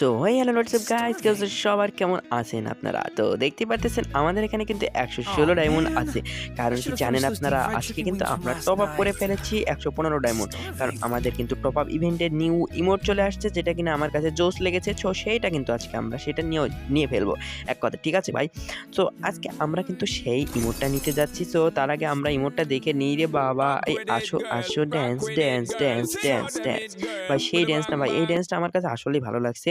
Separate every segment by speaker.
Speaker 1: So hi hello WhatsApp guys কেউ সবার কেমন আছেন আপনারা তো দেখতে পারতেছেন আমাদের এখানে কিন্তু একশো ষোলো ডায়মন্ড আছে কারণ কি জানেন আপনারা আজকে কিন্তু আমরা টপ আপ করে ফেলেছি একশো পনেরো ডায়মন্ড কারণ আমাদের কিন্তু টপ আপ ইভেন্টের নিউ ইমোট চলে আসছে যেটা কিনা আমার কাছে জোস লেগেছে সো সেইটা কিন্তু আজকে আমরা সেটা নিয়ে নিয়ে ফেলব। এক কথা ঠিক আছে ভাই? সো আজকে আমরা কিন্তু সেই ইমোটটা নিতে যাচ্ছি। সো তার আগে আমরা ইমোটটা দেখে নিই রে বাবা। এই আসো আসো dance dance dance dance dance ভাই সেই ড্যান্সটা ভাই এই ড্যান্সটা আমার কাছে আসলেই ভালো লাগছে।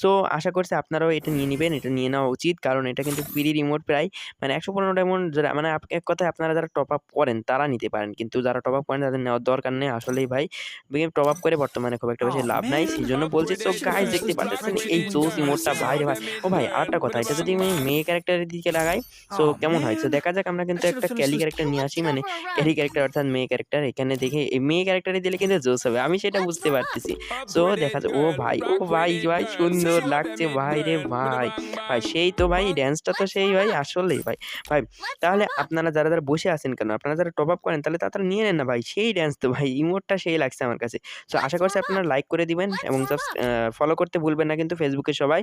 Speaker 1: সো আশা করছি আপনারাও এটা নিয়ে নেবেন, এটা নিয়ে নেওয়া উচিত। কারণ এটা কিন্তু ফ্রি রিমোট প্রায় মানে একশো পনেরো ডায়মন্ড যারা মানে এক কথায় আপনারা যারা টপ আপ করেন, তারা নিতে পারেন। কিন্তু যারা টপ আপ করেন, তাদের নেওয়ার দরকার নেই। আসলেই ভাই টপ আপ করে বর্তমানে খুব একটা বেশি লাভ নাই। সেই জন্য বলছি তো গাইজ দেখতে পাচ্ছেন এই জোস ইমোটটা ভাই ভাই। ও ভাই, আরেকটা কথা, এটা যদি আমি মেয়ে ক্যারেক্টারের দিকে লাগাই সো কেমন হয়? তো দেখা যাক, আমরা কিন্তু একটা ক্যালি ক্যারেক্টার নিয়ে আসি মানে ক্যারি ক্যারেক্টার অর্থাৎ মেয়ে ক্যারেক্টার এখানে দেখে, এই মেয়ে ক্যারেক্টারে দিলে কিন্তু জোস হবে, আমি সেটা বুঝতে পারতেছি। সো দেখা যাক, ও ভাই ও ভাই ভাই সুন্দর লাগছে ভাই রে ভাই। ভাই। সেই তো ভাই ড্যান্সটা তো সেই ভাই আসলেই ভাই। ভাই তাহলে আপনারা যারা যারা বসে আছেন কেন আপনারা যারা টপ আপ করেন তাহলে তাড়াতাড়ি নিয়ে নেন না ভাই সেই ড্যান্স তো ভাই ইমোটটা সেই লাগছে আমার কাছে। সো আশা করছি আপনারা লাইক করে দিবেন এবং ফলো করতে ভুলবেন না কিন্তু ফেসবুকে সবাই।